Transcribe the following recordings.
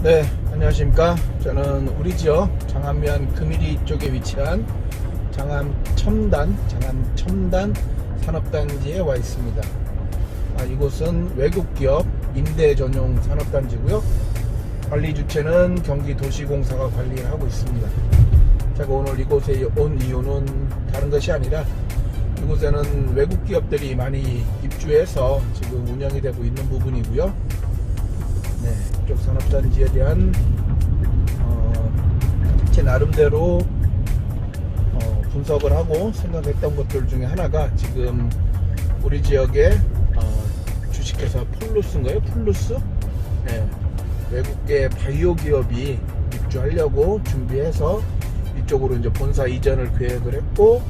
네, 안녕하십니까. 저는 우리 지역 장안면 금일이 쪽에 위치한 장안 첨단, 장안 첨단 산업단지에 와 있습니다. 아, 이곳은 외국 기업 임대 전용 산업단지고요. 관리 주체는 경기도시공사가 관리를 하고 있습니다. 제가 오늘 이곳에 온 이유는 다른 것이 아니라 이곳에는 외국 기업들이 많이 입주해서 지금 운영이 되고 있는 부분이고요. 산업단지에 대한 어, 제 나름대로 어, 분석을 하고 생각했던 것들 중에 하나가 지금 우리 지역에 어, 주식회사 폴루스인가요? 폴루스? 네, 외국계 바이오 기업이 입주하려고 준비해서 이쪽으로 이제 본사 이전을 계획을 했고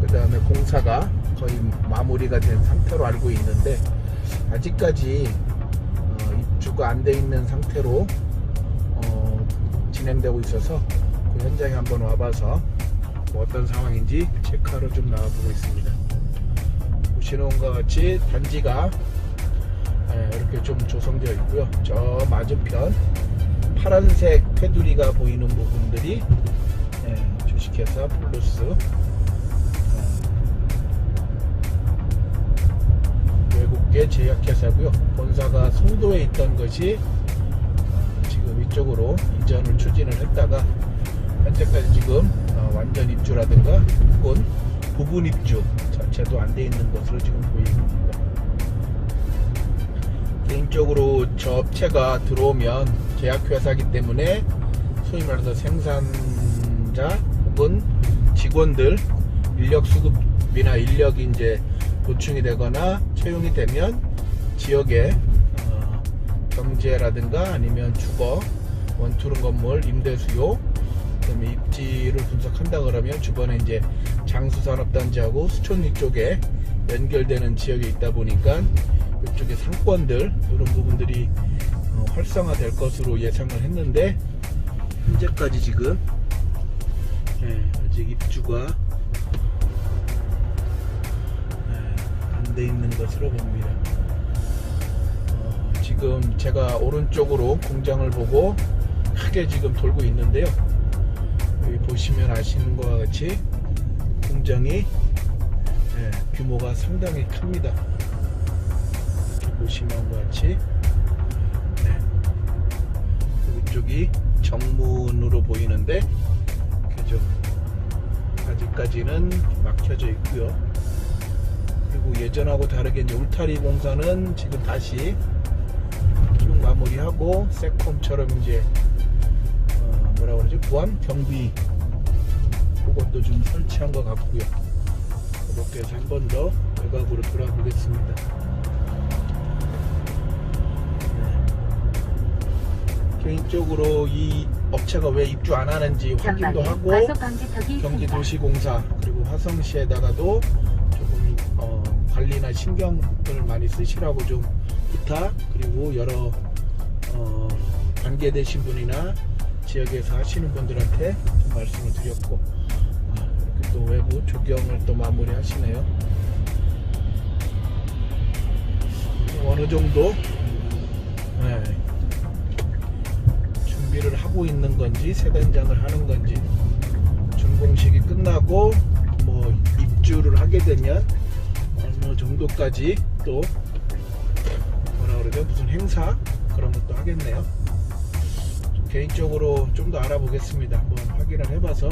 그 다음에 공사가 거의 마무리가 된 상태로 알고 있는데 아직까지 어, 입주가 안 돼 있는 상태로 어, 진행되고 있어서 그 현장에 한번 와봐서 뭐 어떤 상황인지 체크하러 좀 나와보고 있습니다. 보시는 것과 같이 단지가 예, 이렇게 좀 조성되어 있고요. 저 맞은편 파란색 테두리가 보이는 부분들이 예, 주식회사 플러스 예, 외국계 제약회사고요. 본사가 송도에 있던 것이 어, 지금 이쪽으로 이전을 추진을 했다가 현재까지 지금 어, 완전 입주라든가 혹은 부분 입주 자체도 안 돼 있는 것으로 지금 보입니다. 개인적으로 저 업체가 들어오면 제약회사이기 때문에 소위 말해서 생산자 혹은 직원들 인력 수급이나 인력이 이제 보충이 되거나 채용이 되면 지역의 어, 경제라든가 아니면 주거 원투룸 건물 임대 수요 그다음에 입지를 분석한다 그러면 주변에 이제 장수산업단지하고 수촌리 쪽에 연결되는 지역에 있다 보니까 이쪽에 상권들 이런 부분들이 어, 활성화될 것으로 예상을 했는데 현재까지 지금 예, 아직 입주가 돼 있는 것으로 봅니다. 어, 지금 제가 오른쪽으로 공장을 보고 크게 지금 돌고 있는데요. 여기 보시면 아시는 것과 같이 공장이 예, 규모가 상당히 큽니다. 이렇게 보시면 것 같이 네. 이쪽이 정문으로 보이는데 이렇게 좀 아직까지는 막혀져 있고요. 그리고 예전하고 다르게 이제 울타리 공사는 지금 다시 쭉 마무리하고 세콤처럼 이제 어, 뭐라 그러지 보안 경비 그것도 좀 설치한 것 같고요. 그렇게 해서 한 번 더 외곽으로 돌아보겠습니다. 네. 개인적으로 이 업체가 왜 입주 안 하는지 확인도 하고. 경기도시공사 그리고 화성시에다가도 신경을 많이 쓰시라고 좀 부탁 그리고 여러 어, 관계되신 분이나 지역에서 하시는 분들한테 좀 말씀을 드렸고 아, 또 외부 조경을 또 마무리 하시네요. 어느 정도 네, 준비를 하고 있는 건지 세단장을 하는 건지 준공식이 끝나고 뭐 입주를 하게 되면 어느 정도까지 또 뭐라 그러죠? 무슨 행사? 그런 것도 하겠네요. 좀 개인적으로 좀 더 알아보겠습니다. 한번 확인을 해봐서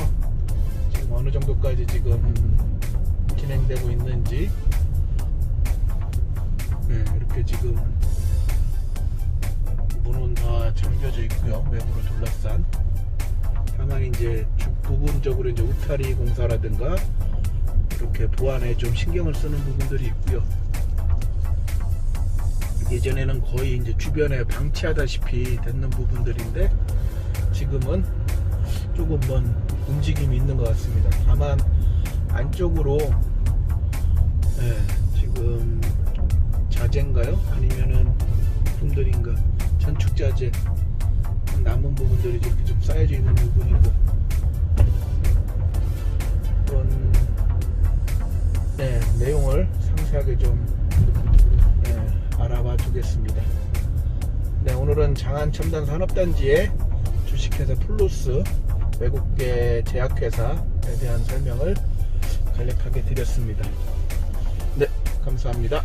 지금 어느 정도까지 지금 진행되고 있는지. 네, 이렇게 지금 문은 다 잠겨져 있고요. 외부로 둘러싼. 다만 이제 주- 부분적으로 이제 울타리 공사라든가 이렇게 보안에 좀 신경을 쓰는 부분들이 있고요. 예전에는 거의 이제 주변에 방치하다시피 됐는 부분들인데 지금은 조금 뭔 움직임이 있는 것 같습니다. 다만 안쪽으로 예, 지금 자재인가요? 아니면은 품들인가? 전축 자재 남은 부분들이 이렇게 좀 쌓여져 있는 부분이고 내용을 상세하게 좀 네, 알아봐 주겠습니다. 네, 오늘은 장안 첨단 산업단지의 주식회사 플루스 외국계 제약회사에 대한 설명을 간략하게 드렸습니다. 네, 감사합니다.